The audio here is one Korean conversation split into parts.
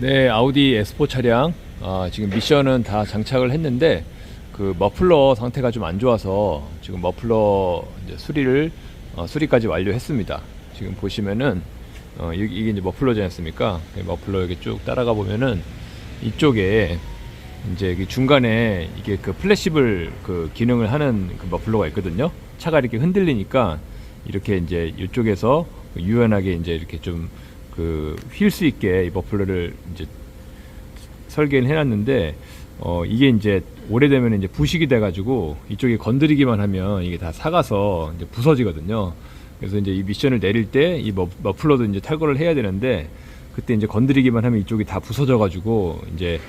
네, 아우디 S4 차량 아, 지금 미션은 다 장착을 했는데 그 머플러 상태가 좀 안 좋아서 지금 머플러 이제 수리를 어, 수리까지 완료했습니다. 지금 보시면은 어, 이게 이제 머플러지 않습니까? 그 머플러 여기 쭉 따라가 보면은 이쪽에 이제 그 중간에 이게 그 플래시블 그 기능을 하는 그 머플러가 있거든요. 차가 이렇게 흔들리니까 이렇게 이제 이쪽에서 유연하게 이제 이렇게 좀 그 휠 수 있게 이 머플러를 이제 설계를 해놨는데 어 이게 이제 오래되면 이제 부식이 돼가지고 이쪽에 건드리기만 하면 이게 다 사가서 이제 부서지거든요. 그래서 이제 이 미션을 내릴 때 이 머플러도 이제 탈거를 해야 되는데 그때 이제 건드리기만 하면 이쪽이 다 부서져가지고 이제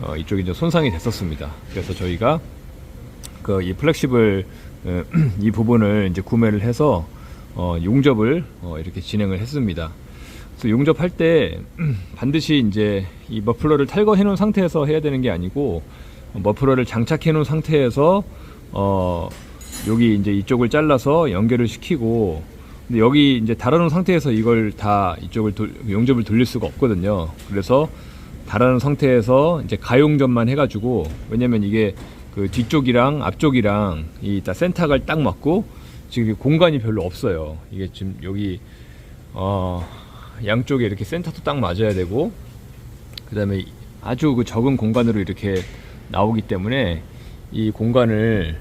어 이쪽이 이제 손상이 됐었습니다. 그래서 저희가 그 이 플렉시블 어, 이 부분을 이제 구매를 해서 어, 용접을 어, 이렇게 진행을 했습니다. 그래서 용접할 때 반드시 이제 이 머플러를 탈거해 놓은 상태에서 해야 되는 게 아니고 머플러를 장착해 놓은 상태에서 어 여기 이제 이쪽을 잘라서 연결을 시키고 근데 여기 이제 달아놓은 상태에서 이걸 다 이쪽을 돌- 용접을 돌릴 수가 없거든요. 그래서 달아놓은 상태에서 이제 가용접만 해가지고 왜냐면 이게 그 뒤쪽이랑 앞쪽이랑 이 다 센터가 딱 맞고 지금 공간이 별로 없어요. 이게 지금 여기 어 양쪽에 이렇게 센터도 딱 맞아야 되고 그 다음에 아주 그 적은 공간으로 이렇게 나오기 때문에 이 공간을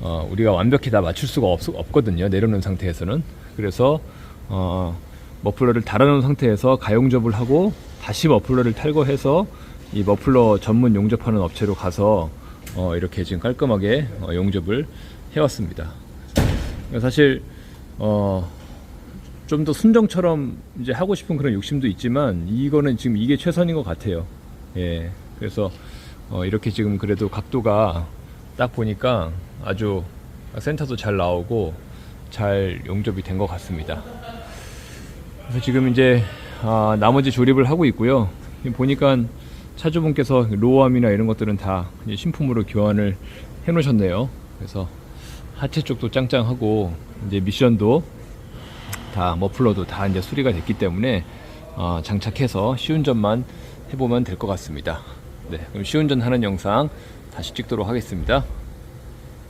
어, 우리가 완벽히 다 맞출 수가 없, 없거든요. 내려놓은 상태에서는. 그래서 어, 머플러를 달아놓은 상태에서 가용접을 하고 다시 머플러를 탈거해서 이 머플러 전문 용접하는 업체로 가서 어, 이렇게 지금 깔끔하게 어, 용접을 해왔습니다. 사실 어, 좀 더 순정처럼 이제 하고 싶은 그런 욕심도 있지만 이거는 지금 이게 최선인 것 같아요. 예. 그래서 어, 이렇게 지금 그래도 각도가 딱 보니까 아주 센터도 잘 나오고 잘 용접이 된 것 같습니다. 그래서 지금 이제 아, 나머지 조립을 하고 있고요. 보니까 차주분께서 로어암이나 이런 것들은 다 신품으로 교환을 해 놓으셨네요. 그래서 하체 쪽도 짱짱하고 이제 미션도 다 머플러도 다 이제 수리가 됐기 때문에 어, 장착해서 시운전만 해보면 될 것 같습니다. 네, 그럼 시운전 하는 영상 다시 찍도록 하겠습니다.